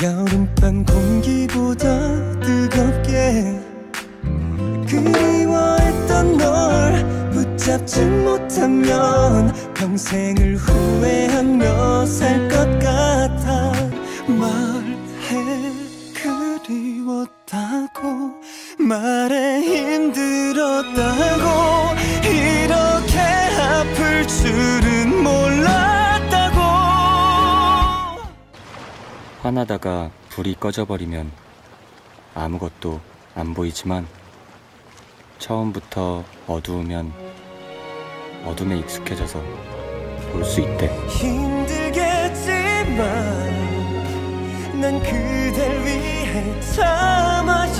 여름밤 공기보다 뜨겁게 그리워했던 널 붙잡지 못하면 평생을 후회하며 살 것 같아 말해 그리웠다고 말해 힘들었다고 이렇게 아플 줄은 몰랐 화나다가 불이 꺼져버리면 아무것도 안 보이지만 처음부터 어두우면 어둠에 익숙해져서 볼 수 있대. 힘들겠지만 난 그댈 위해 하